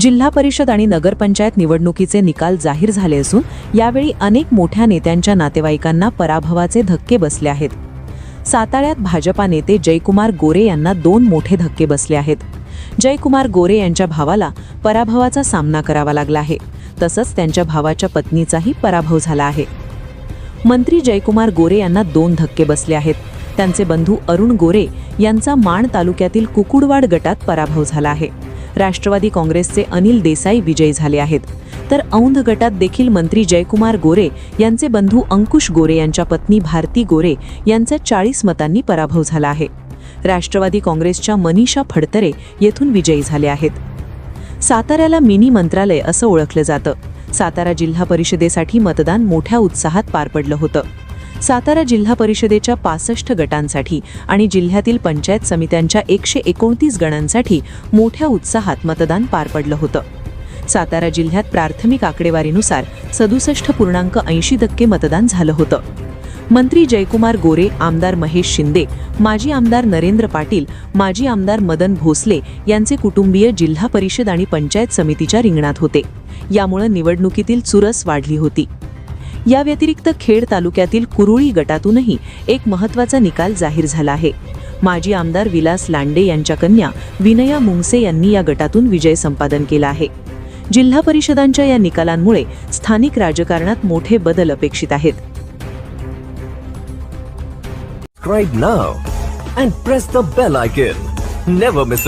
जिल्हा परिषद आणि नगरपंचायत निवडणुकीचे निकाल जाहीर झाले असून यावेळी अनेक मोठ्या नेत्यांच्या नातेवाईकांना पराभवाचे धक्के बसले आहेत. साताऱ्यात भाजपा नेते जयकुमार गोरे यांना दोन मोठे धक्के बसले आहेत. जयकुमार गोरे यांच्या भावाला पराभवाचा सामना करावा लागला आहे. तसंच त्यांच्या भावाच्या पत्नीचाही पराभव झाला आहे. मंत्री जयकुमार गोरे यांना दोन धक्के बसले आहेत. त्यांचे बंधू अरुण गोरे यांचा माण तालुक्यातील कुकुडवाड गटात पराभव झाला आहे. राष्ट्रवादी काँग्रेसचे अनिल देसाई विजयी झाले आहेत. तर औंध गटात देखील मंत्री जयकुमार गोरे यांचे बंधू अंकुश गोरे यांच्या पत्नी भारती गोरे यांचा चाळीस मतांनी पराभव झाला आहे. राष्ट्रवादी काँग्रेसच्या मनीषा फडतरे येथून विजयी झाले आहेत. साताऱ्याला मिनी मंत्रालय असं ओळखलं जातं. सातारा जिल्हा परिषदेसाठी मतदान मोठ्या उत्साहात पार पडलं होतं. सातारा जिल्हा परिषदेच्या पासष्ट गटांसाठी आणि जिल्ह्यातील पंचायत समित्यांच्या एकशे एकोणतीस गणांसाठी मोठ्या उत्साहात मतदान पार पडलं होतं. सातारा जिल्ह्यात प्राथमिक आकडेवारीनुसार सदुसष्ट पूर्णांक ऐंशी टक्के मतदान झालं होतं. मंत्री जयकुमार गोरे आमदार महेश शिंदे माजी आमदार नरेंद्र पाटील माजी आमदार मदन भोसले यांचे कुटुंबीय जिल्हा परिषद आणि पंचायत समितीच्या रिंगणात होते. यामुळे निवडणुकीतील चुरस वाढली होती. या व्यतिरिक्त खेड तालुक्यातील कुरुळी गटातूनही एक महत्त्वाचा निकाल जाहीर झाला आहे. माजी आमदार विलास लांडे यांच्या कन्या विनया मुंगसे यांनी या गटातून विजय संपादन केला आहे. जिल्हा परिषदांच्या या निकालांमुळे स्थानिक राजकारणात मोठे बदल अपेक्षित आहेत. Subscribe now and press the bell icon. Never miss an